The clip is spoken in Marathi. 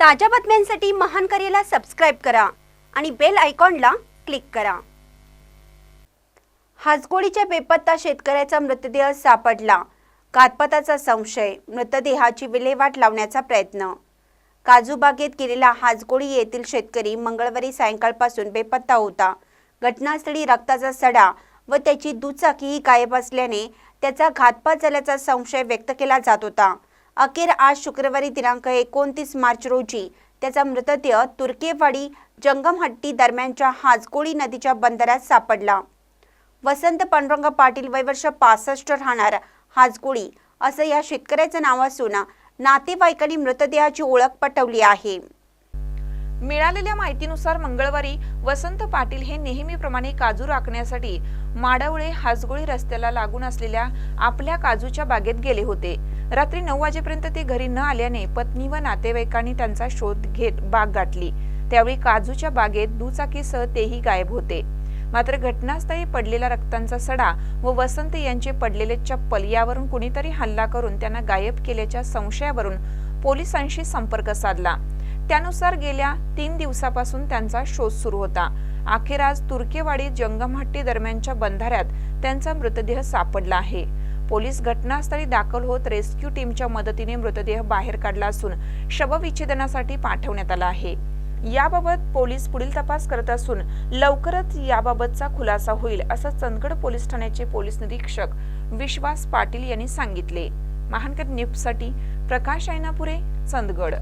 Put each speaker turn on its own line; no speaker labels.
ताज्या बातम्यांसाठी महान करेला सबस्क्राईब करा आणि बेल आयकॉनला क्लिक करा. हाजगोळीच्या बेपत्ता शेतकऱ्याचा मृतदेह सापडला. घातपाताचा संशय मृतदेहाची विल्हेवाट लावण्याचा प्रयत्न. काजूबागेत गेलेला हाजगोळी येथील शेतकरी मंगळवारी सायंकाळपासून बेपत्ता होता. घटनास्थळी रक्ताचा सडा व त्याची दुचाकीही गायब असल्याने त्याचा घातपात झाल्याचा संशय व्यक्त केला जात होता. अखेर आज शुक्रवारी दिनांक एकोणतीस मार्च रोजी त्याचा मृतदेह तुर्केवाडी जंगमहट्टी दरम्यानच्या हाजगोळी नदीच्या बंदरात सापडला. वसंत पांडुरंग पाटील वय वर्ष पासष्ट राहणार हाजकोळी असं या शेतकऱ्याचं नाव असून नातेवाईकांनी मृतदेहाची ओळख पटवली आहे.
मिळालेल्या माहितीनुसार मंगळवारी वसंत पाटील हे नेहमीप्रमाणे काजू राखण्यासाठी माडवळे हाजगोळी रस्त्याला लागून असलेल्या आपल्या काजूच्या बागेत गेले होते. रात्री नऊ वाजेपर्यंत ते घरी न आल्याने पत्नी व नातेवाईकांनी त्यांचा शोध घेत बाग गाठली. त्यावेळी काजूच्या बागेत दुचाकीसह तेही गायब होते. मात्र घटनास्थळी पडलेला रक्तांचा सडा व वसंत यांचे पडलेले चप्पल यावरून कुणीतरी हल्ला करून त्यांना गायब केल्याच्या संशयावरून पोलिसांशी संपर्क साधला. त्यानुसार गेल्या तीन दिवसापासून त्यांचा शोध सुरू होता. अखेर आज तुर्केवाडी जंगमहट्टी दरम्यानच्या बंधाऱ्यात त्यांचा मृतदेह सापडला आहे. पोलीस घटनास्थळी दाखल होत रेस्क्यू टीमच्या मदतीने मृतदेह बाहेर काढला असून शवविच्छेदनासाठी पाठवण्यात आला आहे. याबाबत पोलीस पुढील तपास करत असून लवकरच याबाबतचा खुलासा होईल असं चंदगड पोलीस ठाण्याचे पोलीस निरीक्षक विश्वास पाटील यांनी सांगितले. महानकर न्यूजसाठी प्रकाश ऐनापुरे चंदगड.